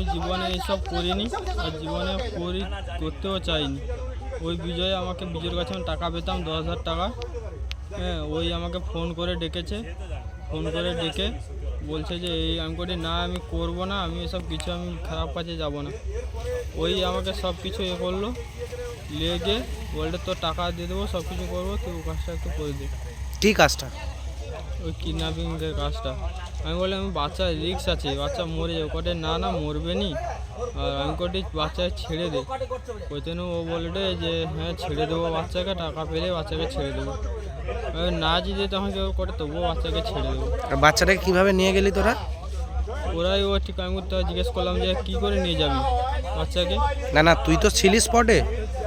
আমি জীবনে এইসব করিনি আর জীবনে করি করতেও চাইনি। ওই বিজয় আমাকে বিজয়ের কাছে আমি টাকা পেতাম, দশ হাজার টাকা। হ্যাঁ ওই আমাকে ফোন করে ডেকেছে। ফোন করে ডেকে বলছে যে, এই, আমি করি না, আমি করব না, আমি এসব কিছু, আমি খারাপ কাজে যাব না। ওই আমাকে সব কিছু এ করল। লেগে বলতে তোর টাকা দিয়ে দেবো, সব কিছু করব, তুই ও কাজটা একটু করে দে। কি কাজটা ওই কিডন্যাপিংয়ের কাজটা। আমি বললাম আমি বাচ্চা রিক্স আছে বাচ্চা মরে যাবে। কটে না না মরবে নি। আর আমি কটি বাচ্চা ছেড়ে দে ওই জন্য ও বলবে যে হ্যাঁ ছেড়ে দেবো বাচ্চাকে টাকা পেলে বাচ্চাকে ছেড়ে দেবো। না যদি তখন কেউ করে তবুও বাচ্চাকে ছেড়ে দেবো। আর বাচ্চাটাকে কীভাবে নিয়ে গেলি তোরা? ওরাই ও ঠিক আমি তো জিজ্ঞেস করলাম যে কী করে নিয়ে যাবি বাচ্চাকে? না না তুই তো ছিলিস স্পটে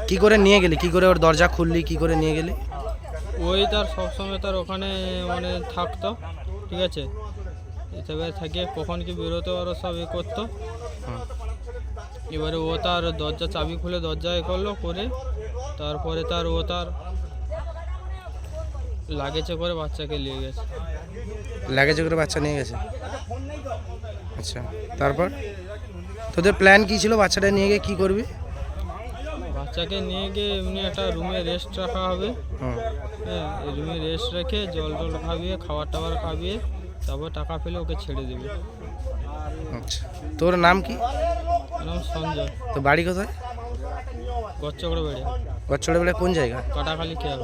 কি করে নিয়ে গেলি? কি করে ওর দরজা খুললি? কি করে নিয়ে গেলি? ওই তার সবসময় তার ওখানে মানে থাকতো, ঠিক আছে? এসবে থাকে কখন কি বেরোতো আরও সব এ করতো। এবারে ও তার দরজা, চাবি খুলে দরজা এ করল, করে তারপরে তার ও তার লাগেজে করে বাচ্চাকে নিয়ে গেছে। লাগেজে করে বাচ্চা নিয়ে গেছে? আচ্ছা তারপর? তোদের প্ল্যান কি ছিল বাচ্চাটা নিয়ে গিয়ে কি করবি? বাচ্চাকে নিয়ে গিয়ে এমনি একটা রুমে রেস্ট রাখা হবে। হুম হ্যাঁ রুমে রেস্ট রেখে জল টল খাবিয়ে খাবার টাবার খাবিয়ে তারপর টাকা পেলে ওকে ছেড়ে দেবে। আচ্ছা। তোর নাম কি? নাম সঞ্জয়। তো বাড়ি কোথায়? গচ্চকড়ে বেড়ে। গচ্ছড়ে বেড়ে কোন জায়গা? কাটাখালি খেয়াল।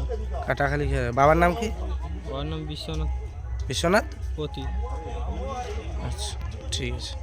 কাটাখালি খেয়ে বাবার নাম কি? ওর নাম বিশ্বনাথ। বিশ্বনাথ? পতি। আচ্ছা ঠিক আছে।